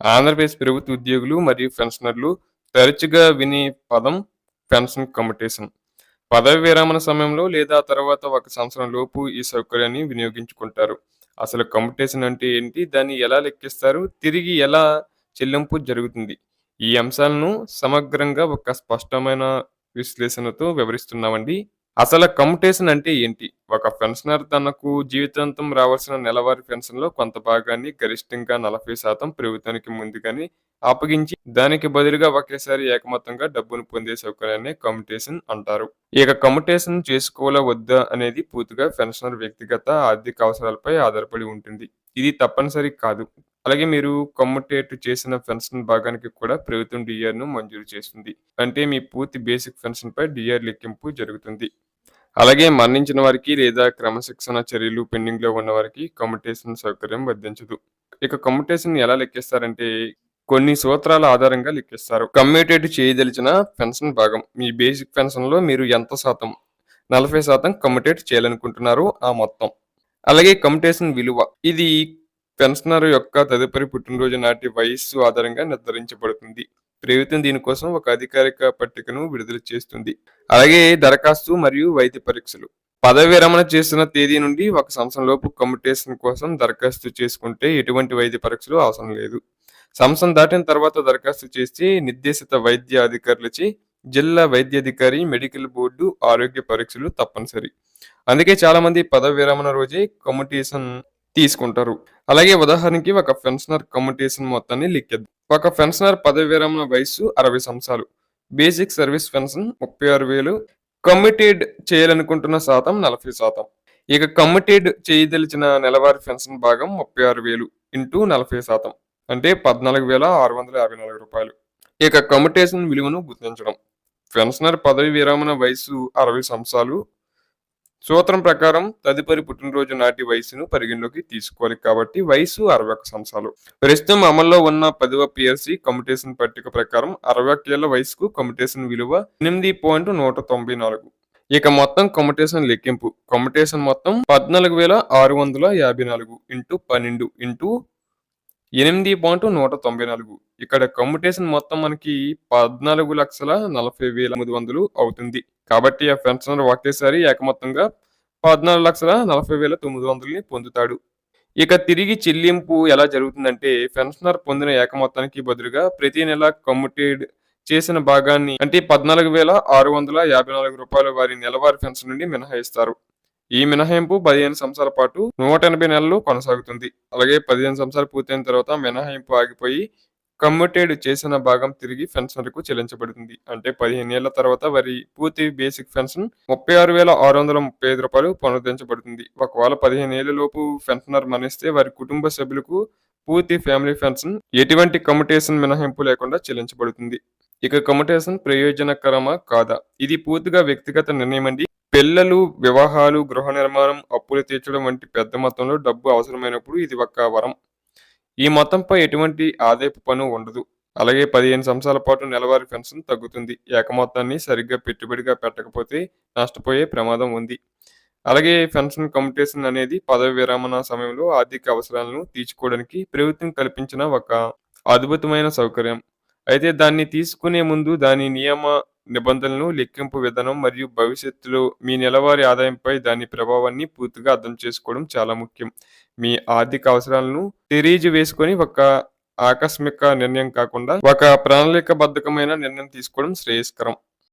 ఆంధ్రప్రదేశ్ ప్రభుత్వ ఉద్యోగులు మరియు పెన్షనర్లు తరచుగా వినే పదం పెన్షన్ కమ్యుటేషన్ పదవి విరమణ సమయంలో లేదా తర్వాత ఒక సంవత్సరం లోపు ఈ సౌకర్యాన్ని వినియోగించుకుంటారు. అసలు కమ్యుటేషన్ అంటే ఏంటి? దాన్ని ఎలా లెక్కిస్తారు? తిరిగి ఎలా చెల్లింపు జరుగుతుంది? ఈ అంశాలను సమగ్రంగా ఒక స్పష్టమైన విశ్లేషణతో వివరిస్తున్నామండి. అసలు కమ్యుటేషన్ అంటే ఏంటి? ఒక పెన్షనర్ తనకు జీవితాంతం రావాల్సిన నెలవారీ పెన్షన్లో కొంత భాగాన్ని గరిష్టంగా నలభై శాతం ప్రభుత్వానికి ముందుగానే అప్పగించి దానికి బదులుగా ఒకేసారి ఏకమతంగా డబ్బును పొందే సౌకర్యాన్ని కమ్యుటేషన్ అంటారు. ఇక కమ్యుటేషన్ చేసుకోవాలా వద్దా అనేది పూర్తిగా పెన్షనర్ వ్యక్తిగత ఆర్థిక అవసరాలపై ఆధారపడి ఉంటుంది. ఇది తప్పనిసరి కాదు. అలాగే మీరు కమ్యుటేట్ చేసిన పెన్షన్ భాగానికి కూడా ప్రభుత్వం డిఆర్ను మంజూరు చేస్తుంది. అంటే మీ పూర్తి బేసిక్ పెన్షన్ పై డిఆర్ లెక్కింపు జరుగుతుంది. అలాగే మరణించిన వారికి లేదా క్రమశిక్షణ చర్యలు పెండింగ్లో ఉన్న వారికి కమ్యుటేషన్ సౌకర్యం వర్ధించదు. ఇక కమ్యుటేషన్ ఎలా లెక్కిస్తారంటే కొన్ని సూత్రాల ఆధారంగా లెక్కిస్తారు. కమ్యూటేట్ చేయదలిచిన పెన్షన్ భాగం. మీ బేసిక్ పెన్షన్లో మీరు ఎంత శాతం? నలభై శాతం కమ్యూటేట్ చేయాలనుకుంటున్నారు ఆ మొత్తం. అలాగే కమ్యుటేషన్ విలువ. ఇది పెన్షనర్ యొక్క తదుపరి పుట్టినరోజు నాటి వయస్సు ఆధారంగా నిర్ధారించబడుతుంది. ప్రభుత్వం దీనికోసం ఒక అధికారిక పట్టికను విడుదల చేస్తుంది. అలాగే దరఖాస్తు మరియు వైద్య పరీక్షలు. పదవి విరమణ చేసిన తేదీ నుండి ఒక సంవత్సరం లోపు కమ్యుటేషన్ కోసం దరఖాస్తు చేసుకుంటే ఎటువంటి వైద్య పరీక్షలు అవసరం లేదు. సంవత్సరం దాటిన తర్వాత దరఖాస్తు చేస్తే నిర్దేశిత వైద్య అధికారులచే జిల్లా వైద్యాధికారి మెడికల్ బోర్డు ఆరోగ్య పరీక్షలు తప్పనిసరి. అందుకే చాలా మంది పదవి విరమణ రోజే కమ్యుటేషన్ తీసుకుంటారు. అలాగే ఉదాహరణకి ఒక పెన్షనర్ కమ్యుటేషన్ మొత్తాన్ని లెక్కిద్దాం ఒక పెన్షనర్ పదవి విరమణ వయసు అరవై సంవత్సరాలు. బేసిక్ సర్వీస్ పెన్షన్ ముప్పై ఆరు వేలు. కమ్మిటెడ్ చేయాలనుకుంటున్న శాతం నలభై శాతం. ఇక కమ్మిటెడ్ చేయదలిచిన నెలవారీ పెన్షన్ భాగం ముప్పై ఆరు వేలు ఇంటూ నలభై శాతం. అంటే పద్నాలుగు వేల ఆరు వందల యాభై నాలుగు రూపాయలు. ఇక కమిటేషన్ విలువను గుర్తించడం. పెన్షనర్ పదవి విరమణ వయసు అరవై సంవత్సరాలు. సూత్రం ప్రకారం తదుపరి పుట్టినరోజు నాటి వయసును పరిగణలోకి తీసుకోవాలి కాబట్టి వయసు అరవై ఒక్క సంవత్సరాలు. ప్రస్తుతం అమల్లో ఉన్న పదవ పిఎస్సి కమ్యుటేషన్ పట్టిక ప్రకారం అరవై ఒక్క వయసుకు కమ్యుటేషన్ విలువ ఎనిమిది పాయింట్ నూట తొంభై నాలుగు. ఇక మొత్తం కమ్యుటేషన్ లెక్కింపు. కమ్యుటేషన్ మొత్తం పద్నాలుగు వేల ఆరు వందల యాభై నాలుగు ఇంటూ పన్నెండు ఇంటూ ఎనిమిది పాయింట్ నూట తొంభై నాలుగు. ఇక్కడ కమ్యుటేషన్ మొత్తం మనకి పద్నాలుగు లక్షల నలభై వేల ఎనిమిది వందలు అవుతుంది. కాబట్టి ఆ పెన్షనర్ ఒకేసారి ఏకమొత్తంగా పద్నాలుగు లక్షల నలభై వేల తొమ్మిది వందలని పొందుతాడు. ఇక తిరిగి చెల్లింపు ఎలా జరుగుతుందంటే పెన్షనర్ పొందిన ఏకమొత్తానికి బదులుగా ప్రతి నెల కమ్యుటేడ్ చేసిన భాగాన్ని అంటే పద్నాలుగు వేల ఆరు వందల యాభై నాలుగు రూపాయల వారి నెలవారీ పెన్షన్ నుండి మినహాయిస్తారు. ఈ మినహాయింపు పదిహేను సంవత్సరాల పాటు నూట ఎనభై నెలలు కొనసాగుతుంది. అలాగే పదిహేను సంవత్సరాలు పూర్తయిన తర్వాత మినహాయింపు ఆగిపోయి కమ్యూటెడ్ చేసిన భాగం తిరిగి పెన్షనర్కు చెల్లించబడుతుంది. అంటే పదిహేను ఏళ్ళ తర్వాత వారి పూర్తి బేసిక్ పెన్షన్ ముప్పై ఆరు వేల ఆరు వందల ముప్పై ఐదు రూపాయలు పునరుద్ధరించబడుతుంది. ఒకవేళ పదిహేను ఏళ్ళ లోపు పెన్షనర్ మరణిస్తే వారి కుటుంబ సభ్యులకు పూర్తి ఫ్యామిలీ పెన్షన్ ఎటువంటి కమ్యుటేషన్ మినహాయింపు లేకుండా చెల్లించబడుతుంది. ఇక కమ్యుటేషన్ ప్రయోజనకరమా కాదా? ఇది పూర్తిగా వ్యక్తిగత నిర్ణయం అండి. పిల్లలు వివాహాలు గృహ నిర్మాణం అప్పులు తీర్చడం వంటి పెద్ద మొత్తంలో డబ్బు అవసరమైనప్పుడు ఇది ఒక వరం. ఈ మొత్తంపై ఎటువంటి ఆదాయపు పన్ను ఉండదు. అలాగే పదిహేను సంవత్సరాల పాటు నెలవారీ పెన్షన్ తగ్గుతుంది. ఏక మొత్తాన్ని సరిగ్గా పెట్టుబడిగా పెట్టకపోతే నష్టపోయే ప్రమాదం ఉంది. అలాగే పెన్షన్ కమ్యుటేషన్ అనేది పదవి విరమణ సమయంలో ఆర్థిక అవసరాలను తీర్చుకోవడానికి ప్రభుత్వం కల్పించిన ఒక అద్భుతమైన సౌకర్యం. అయితే దాన్ని తీసుకునే ముందు దాని నియమ నిబంధనలను లెక్కింపు విధానం మరియు భవిష్యత్తులో మీ నెలవారీ ఆదాయంపై దాని ప్రభావాన్ని పూర్తిగా అర్థం చేసుకోవడం చాలా ముఖ్యం. మీ ఆర్థిక అవసరాలను తెరీజు వేసుకొని ఒక ఆకస్మిక నిర్ణయం కాకుండా ఒక ప్రణాళికబద్ధకమైన నిర్ణయం తీసుకోవడం శ్రేయస్కరం.